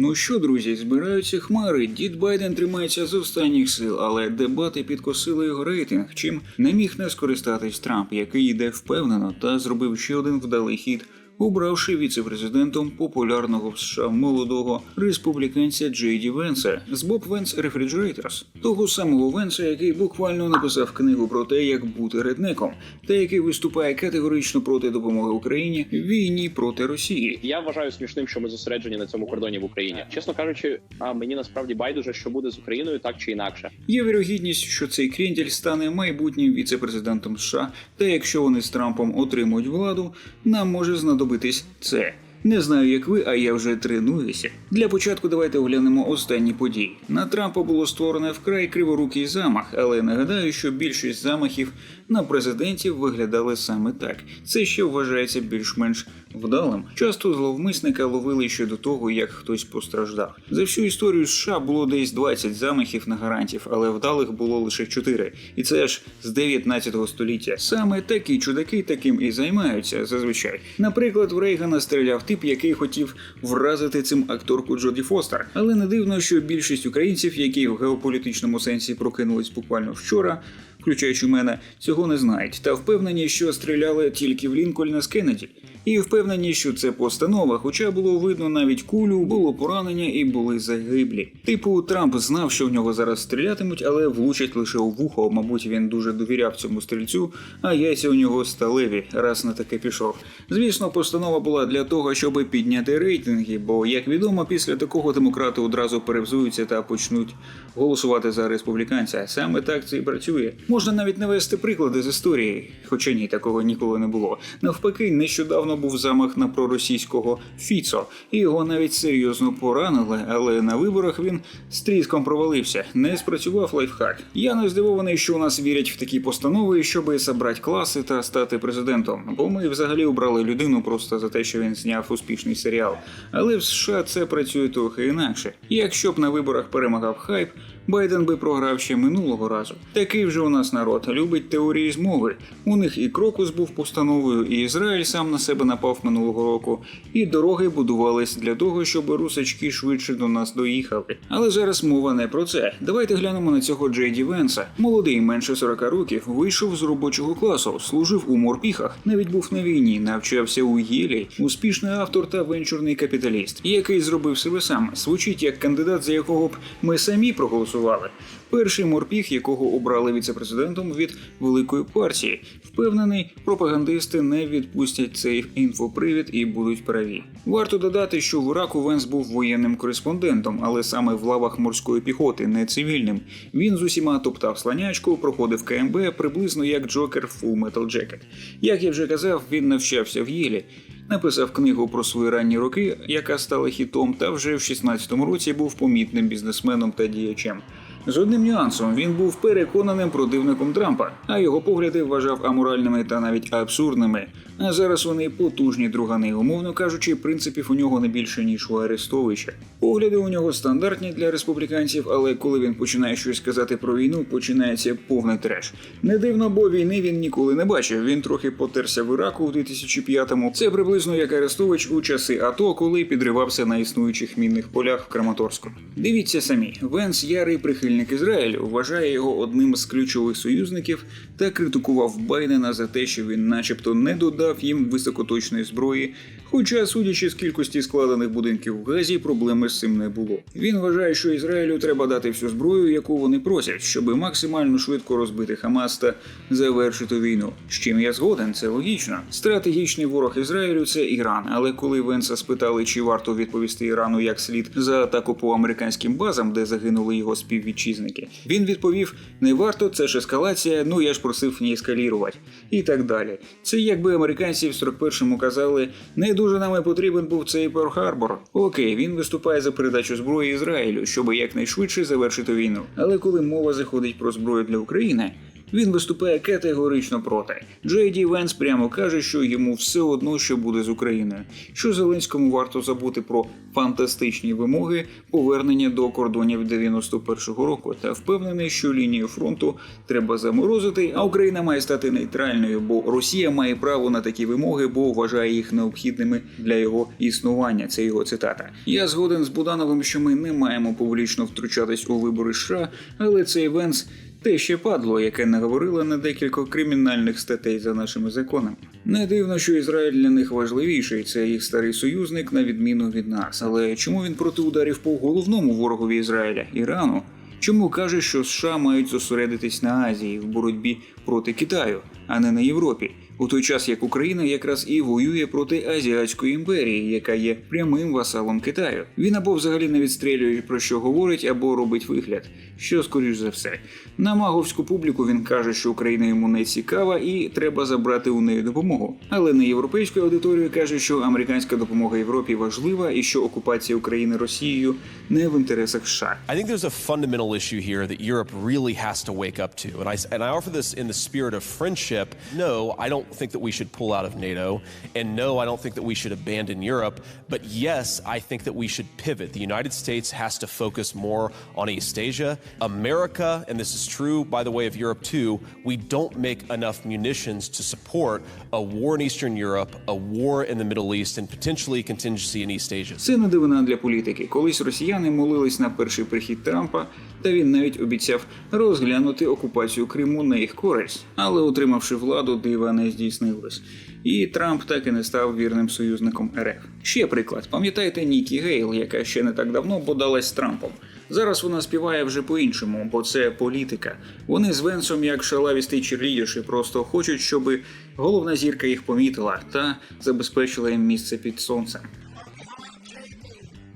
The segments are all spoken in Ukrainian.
Ну що, друзі, збираються хмари. Дід Байден тримається з останніх сил, але дебати підкосили його рейтинг, чим не міг не скористатись Трамп, який йде впевнено та зробив ще один вдалий хід, обравши віце-президентом популярного в США молодого республіканця Джей Ді Венса з Bob Vance Refrigerators, того самого Венса, який буквально написав книгу про те, як бути реднеком, та який виступає категорично проти допомоги Україні в війні проти Росії. Я вважаю смішним, що ми зосереджені на цьому кордоні в Україні. Чесно кажучи, а мені насправді байдуже, що буде з Україною так чи інакше. Є вірогідність, що цей крендель стане майбутнім віце-президентом США, та якщо вони з Трампом отримують владу, нам може знадобитись це. Не знаю, як ви, а я вже тренуюся. Для початку давайте оглянемо останні події. На Трампа було створено вкрай криворукий замах, але нагадаю, що більшість замахів на президентів виглядали саме так. Це ще вважається більш-менш вдалим. Часто зловмисника ловили ще до того, як хтось постраждав. За всю історію США було десь 20 замахів на гарантів, але вдалих було лише 4. І це аж з 19 століття. Саме такі чудаки таким і займаються зазвичай. Наприклад, в Рейгана стріляв тип, який хотів вразити цим акторку Джоді Фостер. Але не дивно, що більшість українців, які в геополітичному сенсі прокинулись буквально вчора, включаючи мене, цього не знають, та впевнені, що стріляли тільки в Лінкольна з Кеннеді. І впевнені, що це постанова, хоча було видно навіть кулю, було поранення і були загиблі. Типу, Трамп знав, що в нього зараз стрілятимуть, але влучать лише у вухо. Мабуть, він дуже довіряв цьому стрільцю, а яйця у нього сталеві, раз на таке пішов. Звісно, постанова була для того, щоб підняти рейтинги, бо, як відомо, після такого демократи одразу перевзуються та почнуть голосувати за республіканця. Саме так це і працює. Можна навіть навести приклади з історії, хоча ні, такого ніколи не було. Навпаки, нещодавно був замах на проросійського Фіцо, і його навіть серйозно поранили, але на виборах він з тріском провалився. Не спрацював лайфхак. Я не здивований, що у нас вірять в такі постанови, щоби забрати класи та стати президентом. Бо ми взагалі обрали людину просто за те, що він зняв успішний серіал. Але в США це працює трохи інакше. Якщо б на виборах перемагав хайп. Байден би програв ще минулого разу. Такий вже у нас народ любить теорії змови. У них і крокус був постановою, і Ізраїль сам на себе напав минулого року, і дороги будувались для того, щоб русачки швидше до нас доїхали. Але зараз мова не про це. Давайте глянемо на цього Джейді Венса. Молодий, менше 40 років, вийшов з робочого класу, служив у морпіхах, навіть був на війні, навчався у Єлі, успішний автор та венчурний капіталіст, який зробив себе сам. Звучить як кандидат, за якого б ми самі проголосували. Перший морпіх, якого обрали віцепрезидентом від великої партії, впевнений, пропагандисти не відпустять цей інфопривід і будуть праві. Варто додати, що в Іраку Венс був воєнним кореспондентом, але саме в лавах морської піхоти, не цивільним. Він з усіма топтав слонячку, проходив КМБ приблизно як Джокер Full Metal Jacket. Як я вже казав, він навчався в Єлі. Написав книгу про свої ранні роки, яка стала хітом, та вже в 16-му році був помітним бізнесменом та діячем. З одним нюансом він був переконаним противником Трампа, а його погляди вважав аморальними та навіть абсурдними. А зараз вони потужні другани, умовно кажучи, принципів у нього не більше ніж у Арестовича. Погляди у нього стандартні для республіканців, але коли він починає щось сказати про війну, починається повний треш. Не дивно, бо війни він ніколи не бачив. Він трохи потерся в Іраку у 2005-му. Це приблизно як Арестович у часи АТО, коли підривався на існуючих мінних полях в Краматорську. Дивіться самі, Венс ярий прихильник Ізраїлю, вважає його одним з ключових союзників та критикував Байдена за те, що він, начебто, не додав їм високоточної зброї. Хоча, судячи з кількості складених будинків в Газі, проблеми з цим не було. Він вважає, що Ізраїлю треба дати всю зброю, яку вони просять, щоб максимально швидко розбити Хамас та завершити війну. З чим я згоден, це логічно. Стратегічний ворог Ізраїлю це Іран. Але коли Венса спитали, чи варто відповісти Ірану як слід за атаку по американським базам, де загинули його співвітчизники, він відповів: не варто, це ж ескалація. Ну я ж просив не ескалірувати. І так далі. Це якби американці в 41-му казали, не дуже нами потрібен був цей Перл-Харбор. Окей, він виступає за передачу зброї Ізраїлю, щоб якнайшвидше завершити війну. Але коли мова заходить про зброю для України. Він виступає категорично проти. Джей Ді Венс прямо каже, що йому все одно, що буде з Україною. Що Зеленському варто забути про фантастичні вимоги повернення до кордонів 91-го року, та впевнений, що лінію фронту треба заморозити, а Україна має стати нейтральною, бо Росія має право на такі вимоги, бо вважає їх необхідними для його існування. Це його цитата. Я згоден з Будановим, що ми не маємо публічно втручатись у вибори США, але цей Венс те ще падло, яке наговорило на декілька кримінальних статей за нашими законами. Не дивно, що Ізраїль для них важливіший, це їх старий союзник на відміну від нас. Але чому він проти ударів по головному ворогові Ізраїля Ірану? Чому каже, що США мають зосередитись на Азії в боротьбі проти Китаю, а не на Європі? У той час як Україна якраз і воює проти Азіатської імперії, яка є прямим васалом Китаю. Він або взагалі не відстрілює про що говорить, або робить вигляд, що скоріш за все. На маговську публіку він каже, що Україна йому не цікава і треба забрати у неї допомогу. Але на європейську аудиторію каже, що американська допомога Європі важлива і що окупація України Росією не в інтересах США. I think there's a fundamental issue here that Europe really has to wake up to. And I, and I offer this in the spirit of friendship. No, I don't think that we should pull out of NATO. And no, I don't think that we should abandon Europe. But yes, I think that we should pivot. The United States has to focus more on East Asia. America, and this is true, by the way, of Europe too, we don't make enough munitions to support a war in Eastern Europe, a war in the Middle East, and potentially contingency in East Asia. Це не дивина для політики. Колись росіяни молились на перший прихід Трампа, та він навіть обіцяв розглянути окупацію Криму на їх користь. Але утримавши владу, дива не здійснилось. І Трамп так і не став вірним союзником РФ. Ще приклад: пам'ятаєте Нікі Гейл, яка ще не так давно подалась з Трампом. Зараз вона співає вже по-іншому, бо це політика. Вони з Венсом, як шалавісти черлідіші, просто хочуть, щоб головна зірка їх помітила та забезпечила їм місце під сонцем.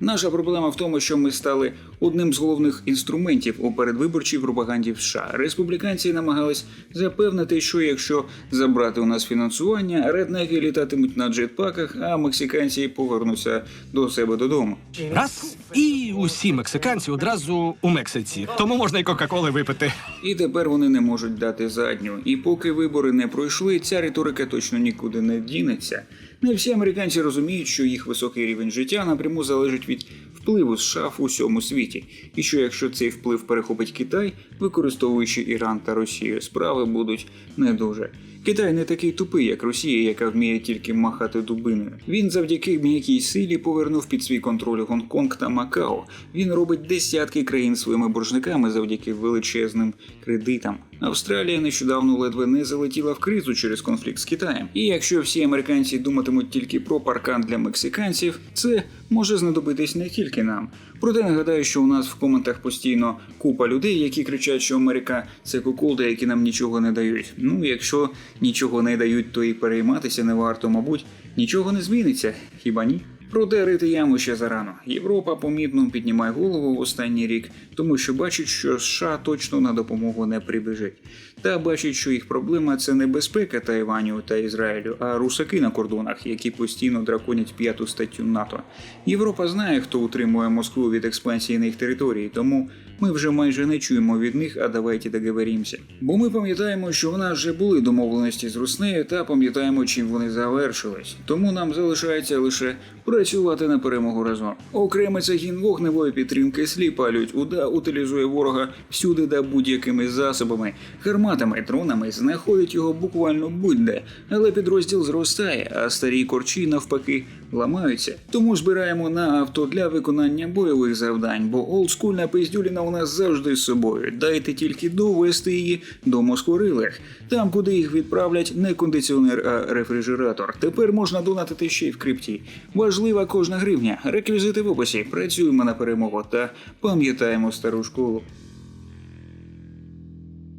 Наша проблема в тому, що ми стали одним з головних інструментів у передвиборчій пропаганді в США. Республіканці намагались запевнити, що якщо забрати у нас фінансування, реднеки літатимуть на джетпаках, а мексиканці повернуться до себе додому. Раз і усі мексиканці одразу у Мексиці. Тому можна й Кока-Коли випити. І тепер вони не можуть дати задню. І поки вибори не пройшли, ця риторика точно нікуди не дінеться. Не всі американці розуміють, що їх високий рівень життя напряму залежить від впливу США в усьому світі, і що якщо цей вплив перехопить Китай, використовуючи Іран та Росію, справи будуть не дуже. Китай не такий тупий, як Росія, яка вміє тільки махати дубиною. Він завдяки м'якій силі повернув під свій контроль Гонконг та Макао. Він робить десятки країн своїми боржниками завдяки величезним кредитам. Австралія нещодавно ледве не залетіла в кризу через конфлікт з Китаєм. І якщо всі американці думатимуть тільки про паркан для мексиканців, це може знадобитись не тільки нам. Проте нагадаю, що у нас в коментах постійно купа людей, які кричать, що Америка це куколди, які нам нічого не дають. Ну, якщо нічого не дають, то і перейматися не варто, мабуть, нічого не зміниться, хіба ні? Проте рити яму ще зарано. Європа помітно піднімає голову в останній рік, тому що бачить, що США точно на допомогу не прибіжить. Та бачить, що їх проблема це не безпека Тайваню та Ізраїлю, а русаки на кордонах, які постійно драконять п'яту статтю НАТО. Європа знає, хто утримує Москву від експансійних територій, тому ми вже майже не чуємо від них, а давайте договоримося. Бо ми пам'ятаємо, що в нас вже були домовленості з Руснею та пам'ятаємо, чим вони завершились. Тому нам залишається лише працювати на перемогу разом. Окремий загін вогневої підтримки сліп палють уда утилізує ворога всюди да будь-якими засобами, гарматами, дронами, знаходить його буквально будь-де, але підрозділ зростає, а старі корчі навпаки ламаються. Тому збираємо на авто для виконання бойових завдань, бо олдскульна пиздюліна у нас завжди з собою. Дайте тільки довести її до москворилих. Там, куди їх відправлять, не кондиціонер, а рефрижератор. Тепер можна донатити ще й в крипті. Важлива кожна гривня. Реквізити в описі. Працюємо на перемогу та пам'ятаємо стару школу.